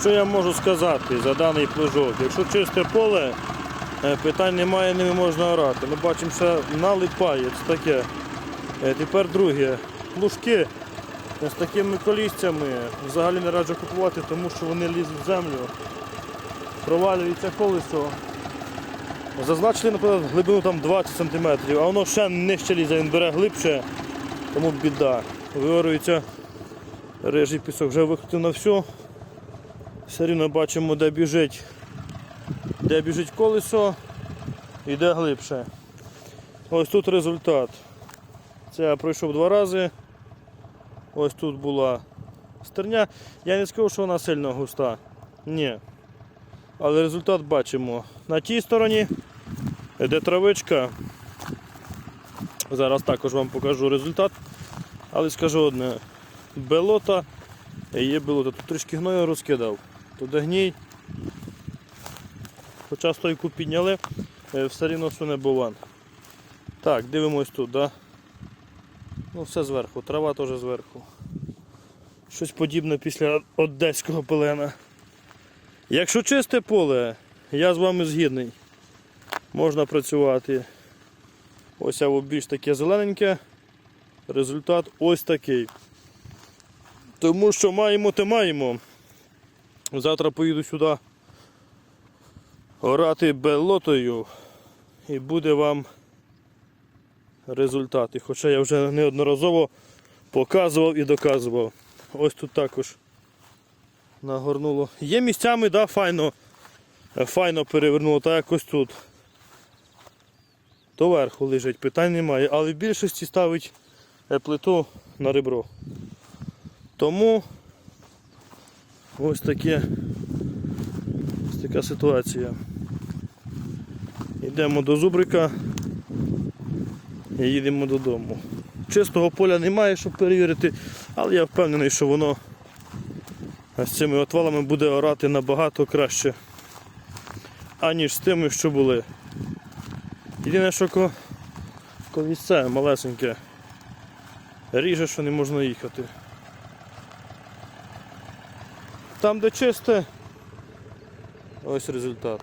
Що я можу сказати за даний плужок? Якщо чисте поле, е, питань немає, ними можна орати. Ми бачимо, що налипає, це таке. Е, Тепер друге. Плужки з такими колісцями взагалі не раджу купувати, тому що вони лізуть в землю, провалюється колесо. Зазначили, наприклад, глибину там 20 см, а воно ще нижче лізе, він бере глибше, тому біда. Виорюється рижий пісок, вже викрутив на все. Все рівно бачимо, де біжить, де біжить колесо і де глибше. Ось тут результат. Це я пройшов два рази. Ось тут була стерня. Я не скажу, що вона сильно густа. Ні. Але результат бачимо. На тій стороні, де травичка. Зараз також вам покажу результат. Але скажу одне. Белота є белота. Тут трішки гною розкидав. Туди. Хоча стойку підняли, е, все рівно що не буван. Так, дивимось тут, да? Ну, все зверху, трава теж зверху. Щось подібне після одеського пелена. Якщо чисте поле, я з вами згідний. Можна працювати. Ось або більш таке зелененьке. Результат ось такий. Тому що маємо, те маємо. Завтра поїду сюди орати белотою і буде вам результати. Хоча я вже неодноразово показував і доказував. Ось тут також нагорнуло. Є місцями, да, файно, файно перевернуло, так як ось тут. То верху лежить, питань немає, але в більшості ставить плиту на ребро. Тому ось таке ось така ситуація. Йдемо до зубрика і їдемо додому. Чистого поля немає, щоб перевірити, але я впевнений, що воно з цими отвалами буде орати набагато краще, аніж з тими, що були. Єдине, що ко- колісце малесеньке. Ріже, що не можна їхати. Там, де чисте, ось результат.